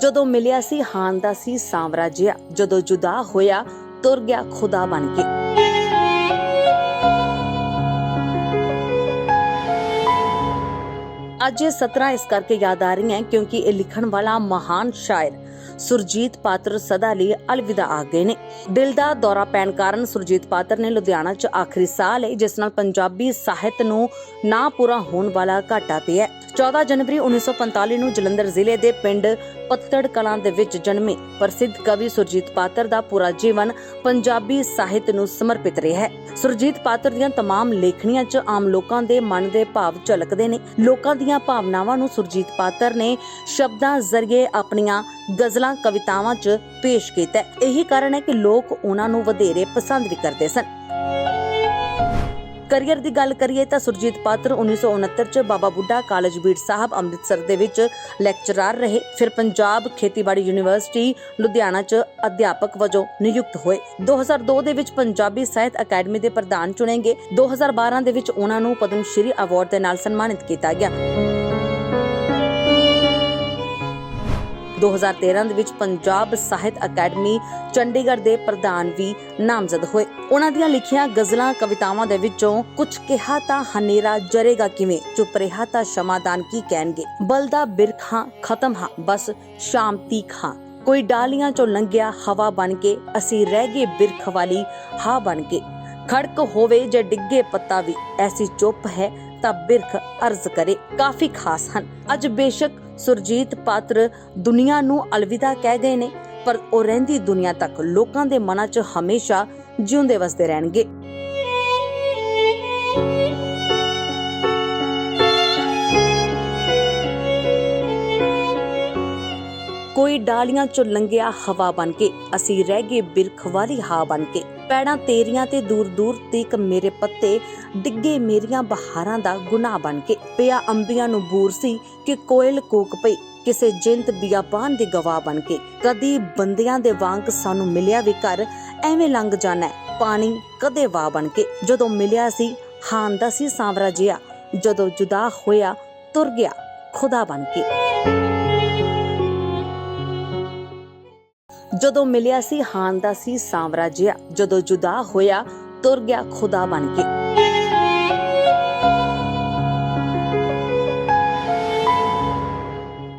ਜਦੋਂ ਮਿਲਿਆ ਸੀ ਹਾਨ ਦਾ ਸੀ ਸਾਂਵਰਾ ਜਿਹਾ ਜਦੋਂ ਜੁਦਾ ਹੋਇਆ, ਤੁਰ ਗਿਆ ਖੁਦਾ ਬਣ ਕੇ। ਅੱਜ ਇਹ 17 ਇਸ ਕਰਕੇ ਯਾਦ ਆ ਰਹੀਆਂ ਕਿਉਂਕਿ ਇਹ ਲਿਖਣ ਵਾਲਾ ਮਹਾਨ ਸ਼ਾਇਰ ਸੁਰਜੀਤ ਪਾਤਰ ਸਦਾ ਲਈ ਅਲਵਿਦਾ ਆ ਗਏ ਨੇ। ਦਿਲ ਦਾ ਦੌਰਾ ਪੈਣ ਕਾਰਨ ਸੁਰਜੀਤ ਪਾਤਰ ਨੇ ਲੁਧਿਆਣਾ 'ਚ ਆਖਰੀ ਸਾਹ ਲਈ, ਜਿਸ ਨਾਲ ਪੰਜਾਬੀ ਸਾਹਿਤ ਨੂੰ ਨਾ ਪੂਰਾ ਹੋਣ ਵਾਲਾ ਘਾਟਾ ਪਿਆ। 14 ਜਨਵਰੀ 1945 ਨੂੰ ਜਲੰਧਰ ਜ਼ਿਲ੍ਹੇ ਦੇ ਪਿੰਡ ਪੱਤੜ ਕਲਾਂ ਦੇ ਵਿੱਚ ਜਨਮੇ ਪ੍ਰਸਿੱਧ ਕਵੀ ਸੁਰਜੀਤ ਪਾਤਰ ਦਾ ਪੂਰਾ ਜੀਵਨ ਪੰਜਾਬੀ ਸਾਹਿਤ ਨੂੰ ਸਮਰਪਿਤ ਰਿਹਾ ਹੈ ਸੁਰਜੀਤ ਪਾਤਰ ਦੀਆਂ तमाम ਲੇਖਣੀਆਂ 'ਚ ਆਮ ਲੋਕਾਂ ਦੇ ਮਨ ਦੇ ਭਾਵ ਝਲਕਦੇ ਨੇ ਲੋਕਾਂ ਦੀਆਂ ਭਾਵਨਾਵਾਂ ਨੂੰ ਸੁਰਜੀਤ ਪਾਤਰ ਨੇ ਸ਼ਬਦਾਂ ਜ਼ਰੀਏ ਆਪਣੀਆਂ ਗਜ਼ਲਾਂ ਕਵਿਤਾਵਾਂ 'ਚ ਪੇਸ਼ ਕੀਤਾ ਹੈ। ਇਹੀ ਕਾਰਨ ਹੈ ਕਿ ਲੋਕ ਉਹਨਾਂ ਨੂੰ ਵਧੇਰੇ ਪਸੰਦ ਵੀ ਕਰਦੇ ਸਨ ਕਰੀਅਰ ਦੀ ਗੱਲ ਕਰੀਏ ਤਾਂ ਸੁਰਜੀਤ ਪਾਤਰ 1969 ਚ ਬਾਬਾ ਬੁੱਢਾ ਕਾਲਜ ਬੀੜ ਸਾਹਿਬ ਅੰਮ੍ਰਿਤਸਰ ਦੇ ਵਿੱਚ ਲੈਕਚਰਰ ਰਹੇ। ਫਿਰ ਪੰਜਾਬ ਖੇਤੀਬਾੜੀ ਯੂਨੀਵਰਸਿਟੀ ਲੁਧਿਆਣਾ ਚ ਅਧਿਆਪਕ ਵਜੋਂ ਨਿਯੁਕਤ ਹੋਏ। 2002 ਦੇ ਵਿੱਚ ਪੰਜਾਬੀ ਸਾਹਿਤ ਅਕੈਡਮੀ ਦੇ ਪ੍ਰਧਾਨ ਚੁਣੇ ਗਏ। 2012 ਦੇ ਵਿੱਚ ਉਹਨਾਂ ਨੂੰ ਪਦਮ ਸ਼੍ਰੀ ਅਵਾਰਡ ਦੇ ਨਾਲ ਸਨਮਾਨਿਤ ਕੀਤਾ ਗਿਆ। 2013 ਦੇ ਵਿੱਚ ਪੰਜਾਬ ਸਾਹਿਤ ਅਕੈਡਮੀ ਚੰਡੀਗੜ੍ਹ ਦੇ ਪ੍ਰਧਾਨ ਵੀ ਨਾਮਜ਼ਦ ਹੋਏ। ਉਹਨਾਂ ਦੀਆਂ ਲਿਖੀਆਂ ਗਜ਼ਲਾਂ, ਕਵਿਤਾਵਾਂ ਦੇ ਵਿੱਚੋਂ ਕੁਝ ਕਿਹਾ ਤਾਂ ਹਨੇਰਾ ਜਰੇਗਾ ਕਿਵੇਂ? ਚੁੱਪ ਰਿਹਾ ਤਾਂ ਸ਼ਮਾਦਾਨ ਕੀ ਕਹਿਣਗੇ? ਬਲਦਾ ਬਿਰਖਾਂ ਖਤਮ ਹਾਂ, ਬਸ ਸ਼ਾਮ ਤੀਖਾਂ ਕੋਈ ਡਾਲੀਆਂ ਚੋਂ ਲੰਘਿਆ ਹਵਾ ਬਣ ਕੇ, ਅਸੀਂ ਰਹਿ ਗਏ ਬਿਰਖ ਵਾਲੀ ਹਾ ਬਣ ਕੇ। ਖੜਕ ਹੋਵੇ ਜੇ ਡਿੱਗੇ ਪੱਤਾ ਵੀ, ਐਸੀ ਚੁੱਪ ਹੈ ਤਾਂ ਬਿਰਖ ਅਰਜ਼ ਕਰੇ। ਕਾਫੀ ਖਾਸ ਹਨ। ਅੱਜ ਬੇਸ਼ੱਕ ਸੁਰਜੀਤ ਪਾਤਰ ਦੁਨੀਆ ਨੂੰ ਅਲਵਿਦਾ ਕਹਿ ਗਏ ਨੇ, ਪਰ ਉਹ ਰਹਿੰਦੀ ਦੁਨੀਆ ਤੱਕ ਲੋਕਾਂ ਦੇ ਮਨਾਂ 'ਚ ਹਮੇਸ਼ਾ ਜਿਉਂਦੇ ਵਸਦੇ ਰਹਿਣਗੇ। ਕੋਈ ਡਾਲੀਆਂ ਚੋਂ ਲੰਘਿਆ ਹਵਾ ਬਣ ਕੇ। ਅਸੀਂ ਰਹਿ ਗਏ ਬਿਰਖ ਵਾਲੀ ਹਾ ਬਣ ਕੇ। ਪੈੜਾਂ ਤੇਰੀਆਂ ਤੇ ਦੂਰ ਦੂਰ ਤੀਕ ਮੇਰੇ ਪੱਤੇ ਡਿੱਗੇ ਮੇਰੀਆਂ ਬਹਾਰਾਂ ਦਾ ਗੁਨਾਹ ਬਣ ਕੇ। ਪਿਆ ਅੰਬੀਆਂ ਨੂੰ ਬੂਰ ਸੀ ਕਿ ਕੋਇਲ ਕੋਕ ਪਈ, ਕਿਸੇ ਜਿੰਤ ਬਿਆਬਾਨ ਦੀ ਗਵਾਹ ਬਣ ਕੇ। ਕਦੀ ਬੰਦਿਆਂ ਦੇ ਵਾਂਗ ਸਾਨੂੰ ਮਿਲਿਆ ਵੀ ਘਰ, ਐਵੇਂ ਲੰਘ ਜਾਣਾ ਪਾਣੀ ਕਦੇ ਵਾਹ ਬਣ ਕੇ। ਜਦੋਂ ਮਿਲਿਆ ਸੀ ਹਾਨ ਦਾ ਸੀ ਸਾਂਵਰਾ ਜਿਹਾ। ਜਦੋਂ ਜੁਦਾ ਹੋਇਆ, ਤੁਰ ਗਿਆ ਖੁਦਾ ਬਣ ਕੇ। ਜਦੋਂ ਮਿਲਿਆ ਸੀ ਹਾਨ ਦਾ ਸੀ ਸਾਂਵਰਾ ਜਦੋਂ ਜੁਦਾ ਹੋਇਆ, ਤੁਰ ਗਿਆ ਖੁਦਾ ਬਣ ਕੇ।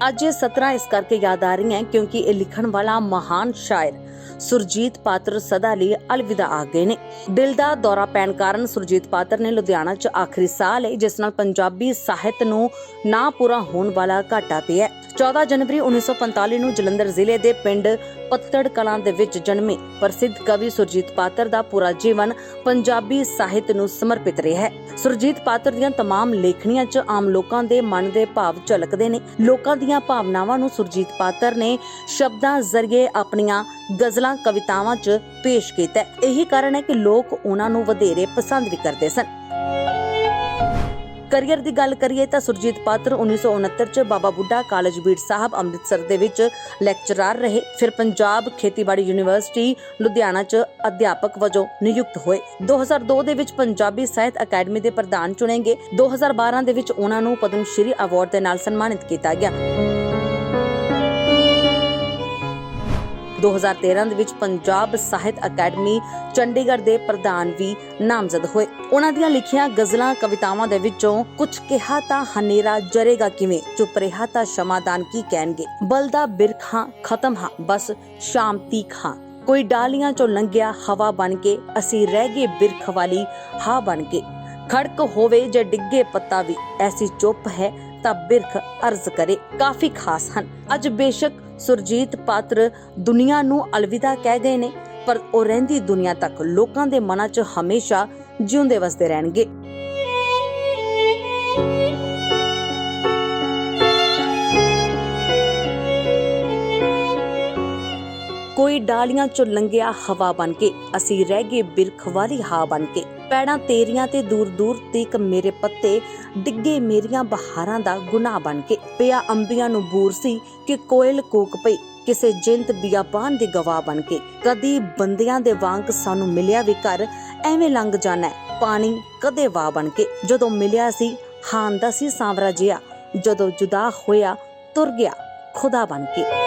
ਅੱਜ ਇਹ 17 ਇਸ ਕਰਕੇ ਯਾਦ ਆ ਰਹੀਆਂ ਕਿਉਂਕਿ ਇਹ ਲਿਖਣ ਵਾਲਾ ਮਹਾਨ ਸ਼ਾਇਰ ਸੁਰਜੀਤ ਪਾਤਰ ਸਦਾ ਲਈ ਅਲਵਿਦਾ ਆ ਗਏ ਨੇ ਦਿਲ ਦਾ ਦੌਰਾ ਪੈਣ ਕਾਰਨ ਸੁਰਜੀਤ ਪਾਤਰ ਨੇ ਲੁਧਿਆਣਾ 'ਚ ਆਖਰੀ ਸਾਹ ਲਈ ਜਿਸ ਨਾਲ ਪੰਜਾਬੀ ਸਾਹਿਤ ਨੂੰ ਨਾ ਪੂਰਾ ਹੋਣ ਵਾਲਾ ਘਾਟਾ ਪਿਆ 14 ਜਨਵਰੀ 1945 ਨੂੰ ਜਲੰਧਰ ਜ਼ਿਲ੍ਹੇ ਦੇ ਪਿੰਡ ਪੱਤੜ ਕਲਾਂ ਦੇ ਵਿੱਚ ਜਨਮੇ ਪ੍ਰਸਿੱਧ ਕਵੀ ਸੁਰਜੀਤ ਪਾਤਰ ਦਾ ਪੂਰਾ ਜੀਵਨ ਪੰਜਾਬੀ ਸਾਹਿਤ ਨੂੰ ਸਮਰਪਿਤ ਰਿਹਾ ਹੈ ਸੁਰਜੀਤ ਪਾਤਰ ਦੀਆਂ तमाम ਲੇਖਣੀਆਂ 'ਚ ਆਮ ਲੋਕਾਂ ਦੇ ਮਨ ਦੇ ਭਾਵ ਝਲਕਦੇ ਨੇ ਲੋਕਾਂ ਦੀਆਂ ਭਾਵਨਾਵਾਂ ਨੂੰ ਸੁਰਜੀਤ ਪਾਤਰ ਨੇ ਸ਼ਬਦਾਂ ਜ਼ਰੀਏ ਆਪਣੀਆਂ ਗਜ਼ਲਾਂ ਕਵਿਤਾਵਾਂ 'ਚ ਪੇਸ਼ ਕੀਤਾ ਹੈ। ਇਹੀ ਕਾਰਨ ਹੈ ਕਿ ਲੋਕ ਉਹਨਾਂ ਨੂੰ ਵਧੇਰੇ ਪਸੰਦ ਵੀ ਕਰਦੇ ਸਨ। ਕਰੀਅਰ ਦੀ ਗੱਲ ਕਰੀਏ ਤਾਂ ਸੁਰਜੀਤ ਪਾਤਰ 1969 ਚ ਬਾਬਾ ਬੁੱਢਾ ਕਾਲਜ ਬੀੜ ਸਾਹਿਬ ਅੰਮ੍ਰਿਤਸਰ ਦੇ ਵਿੱਚ ਲੈਕਚਰਰ ਰਹੇ। ਫਿਰ ਪੰਜਾਬ ਖੇਤੀਬਾੜੀ ਯੂਨੀਵਰਸਿਟੀ ਲੁਧਿਆਣਾ ਚ ਅਧਿਆਪਕ ਵਜੋਂ ਨਿਯੁਕਤ ਹੋਏ। 2002 ਦੇ ਵਿੱਚ ਪੰਜਾਬੀ ਸਾਹਿਤ ਅਕੈਡਮੀ ਦੇ ਪ੍ਰਧਾਨ ਚੁਣੇ ਗਏ। 2012 ਦੇ ਵਿੱਚ ਉਹਨਾਂ ਨੂੰ ਪਦਮ ਸ਼੍ਰੀ ਅਵਾਰਡ ਦੇ ਨਾਲ ਸਨਮਾਨਿਤ ਕੀਤਾ ਗਿਆ। 2013 ਦੇ ਵਿੱਚ ਪੰਜਾਬ ਸਾਹਿਤ ਅਕੈਡਮੀ ਚੰਡੀਗੜ੍ਹ ਦੇ ਪ੍ਰਧਾਨ ਵੀ ਨਾਮਜ਼ਦ ਹੋਏ। ਉਹਨਾਂ ਦੀਆਂ ਲਿਖੀਆਂ ਗਜ਼ਲਾਂ, ਕਵਿਤਾਵਾਂ ਦੇ ਵਿੱਚੋਂ ਕੁਝ ਕਿਹਾ ਤਾਂ ਹਨੇਰਾ ਜਰੇਗਾ ਕਿਵੇਂ? ਚੁੱਪ ਰਿਹਾ ਤਾਂ ਸ਼ਮਾਦਾਨ ਕੀ ਕਹਿਣਗੇ? ਬਲਦਾ ਬਿਰਖਾਂ ਖਤਮ ਹਾਂ, ਬਸ ਸ਼ਾਮ ਤੀਖਾਂ ਕੋਈ ਡਾਲੀਆਂ ਚੋਂ ਲੰਘਿਆ ਹਵਾ ਬਣ ਕੇ, ਅਸੀਂ ਰਹਿ ਗਏ ਬਿਰਖ ਵਾਲੀ ਹਾ ਬਣ ਕੇ। ਖੜਕ ਹੋਵੇ ਜੇ ਡਿੱਗੇ ਪੱਤਾ ਵੀ, ਐਸੀ ਚੁੱਪ ਹੈ ਤਾਂ ਬਿਰਖ ਅਰਜ਼ ਕਰੇ, ਕਾਫੀ ਖਾਸ ਹਨ। ਅੱਜ ਬੇਸ਼ੱਕ ਸੁਰਜੀਤ ਪਾਤਰ ਦੁਨੀਆ ਨੂੰ ਅਲਵਿਦਾ ਕਹਿ ਗਏ ਨੇ, ਪਰ ਉਹ ਰਹਿੰਦੀ ਦੁਨੀਆ ਤੱਕ ਲੋਕਾਂ ਦੇ ਮਨਾਂ 'ਚ ਹਮੇਸ਼ਾ ਜਿਉਂਦੇ ਵਸਦੇ ਰਹਿਣਗੇ। ਕੋਈ ਡਾਲੀਆਂ ਚੋਂ ਲੰਘਿਆ ਹਵਾ ਬਣ ਕੇ, ਅਸੀਂ ਰਹਿ ਗਏ ਬਿਰਖ ਵਾਲੀ ਹਾ ਬਣ ਕੇ। ਪੈੜਾਂ ਤੇਰੀਆਂ ਤੇ ਦੂਰ ਦੂਰ ਤੀਕ ਮੇਰੇ ਪੱਤੇ ਡਿੱਗੇ ਮੇਰੀਆਂ ਬਹਾਰਾਂ ਦਾ ਗੁਨਾਹ ਬਣ ਕੇ। ਪਿਆ ਅੰਬੀਆਂ ਨੂੰ ਬੂਰ ਸੀ ਕਿ ਕੋਇਲ ਕੋਕ ਪਈ, ਕਿਸੇ ਜਿੰਤ ਬਿਆਬਾਨ ਦੀ ਗਵਾਹ ਬਣ ਕੇ। ਕਦੀ ਬੰਦਿਆਂ ਦੇ ਵਾਂਗ ਸਾਨੂੰ ਮਿਲਿਆ ਵੀ ਘਰ, ਐਵੇਂ ਲੰਘ ਜਾਣਾ ਪਾਣੀ ਕਦੇ ਵਾਹ ਬਣ ਕੇ। ਜਦੋਂ ਮਿਲਿਆ ਸੀ ਹਾਨ ਦਾ ਸੀ ਸਾਂਵਰਾ ਜਿਹਾ। ਜਦੋਂ ਜੁਦਾ ਹੋਇਆ, ਤੁਰ ਗਿਆ ਖੁਦਾ ਬਣ ਕੇ।